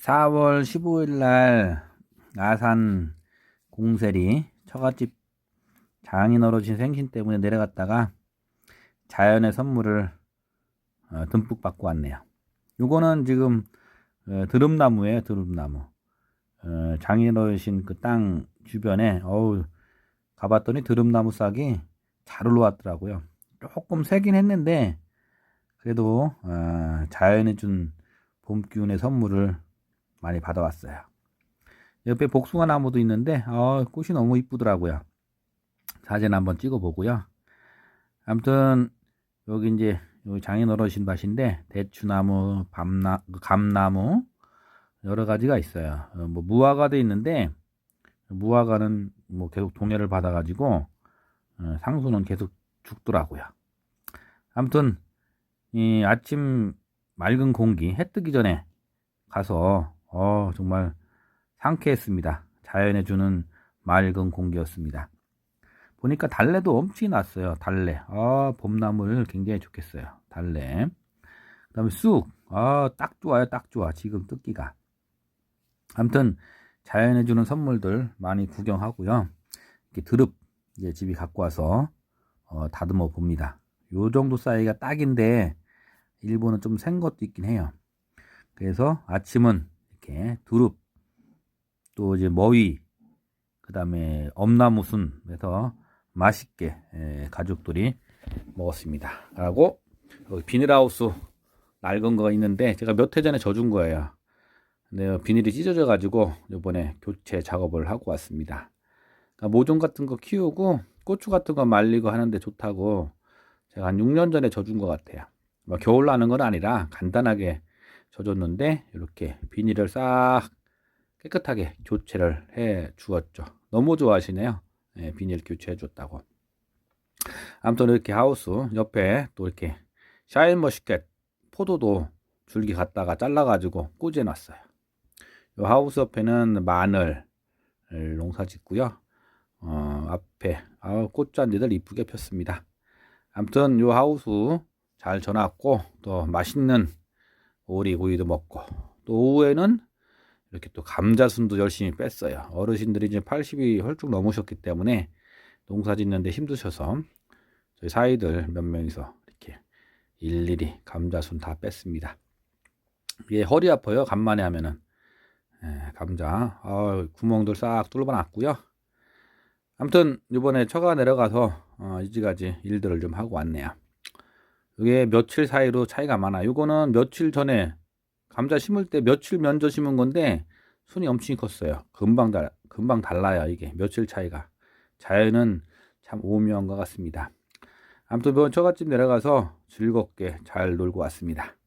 4월 15일 날 아산 공세리 처갓집 장인 어르신 생신 때문에 내려갔다가 자연의 선물을 어, 듬뿍 받고 왔네요. 요거는 지금 어, 드름나무예요, 드름나무. 어, 장인 어르신 그 땅 주변에 어우 가봤더니 드름나무 싹이 잘 올라왔더라고요. 조금 세긴 했는데 그래도 어, 자연이 준 봄 기운의 선물을 많이 받아왔어요. 옆에 복숭아 나무도 있는데 어, 꽃이 너무 이쁘더라고요. 사진 한번 찍어보고요. 아무튼 여기 이제 여기 장인 어르신 밭인데 대추나무, 밤나, 감나무 여러 가지가 있어요. 어, 뭐 무화과도 있는데 무화과는 뭐 계속 동해를 받아가지고 어, 상수는 계속 죽더라고요. 아무튼 이 아침 맑은 공기 해 뜨기 전에 가서 어 정말 상쾌했습니다. 자연에 주는 맑은 공기였습니다. 보니까 달래도 엄청 났어요. 달래. 아, 봄나물 굉장히 좋겠어요. 달래. 그 다음에 쑥. 아, 딱 좋아요. 딱 좋아. 지금 뜯기가. 아무튼 자연에 주는 선물들 많이 구경하고요. 이렇게 드릅 이제 집이 갖고 와서 어, 다듬어 봅니다. 요 정도 사이가 딱인데 일본은 좀 센 것도 있긴 해요. 그래서 아침은 이렇게 두릅 또 이제 머위 그 다음에 엄나무순 해서 맛있게 에, 가족들이 먹었습니다. 여기 비닐하우스 낡은 거가 있는데 제가 몇 해 전에 져준 거예요. 근데 비닐이 찢어져 가지고 이번에 교체 작업을 하고 왔습니다. 그러니까 모종 같은 거 키우고 고추 같은 거 말리고 하는데 좋다고 제가 한 6년 전에 져준 것 같아요. 뭐 겨울 나는 건 아니라 간단하게 져줬는데 이렇게 비닐을 싹 깨끗하게 교체를 해 주었죠. 너무 좋아하시네요. 예, 비닐 교체해 줬다고. 아무튼 이렇게 하우스 옆에 또 이렇게 샤인머스켓 포도도 줄기 갖다가 잘라가지고 꽂아 놨어요. 요 하우스 옆에는 마늘 농사 짓고요. 어, 앞에 아, 꽃잔디들 이쁘게 폈습니다. 아무튼 요 하우스 잘 전놨고 또 맛있는 오리구이도 먹고 또 오후에는 이렇게 또 감자순도 열심히 뺐어요. 어르신들이 이제 80이 헐쭉 넘으셨기 때문에 농사 짓는데 힘드셔서 저희 사이들 몇 명이서 이렇게 일일이 감자순 다 뺐습니다. 이게 허리 아파요. 간만에 하면은 에, 감자 어, 구멍들 싹 뚫어 놨고요. 아무튼 이번에 처가 내려가서 어, 이지가지 일들을 좀 하고 왔네요. 이게 며칠 사이로 차이가 많아. 요거는 며칠 전에 감자 심을 때 며칠 면저 심은 건데 순이 엄청 컸어요. 금방 달 금방 달라요 이게 며칠 차이가. 자연은 참 오묘한 것 같습니다. 아무튼 이번 처갓집 내려가서 즐겁게 잘 놀고 왔습니다.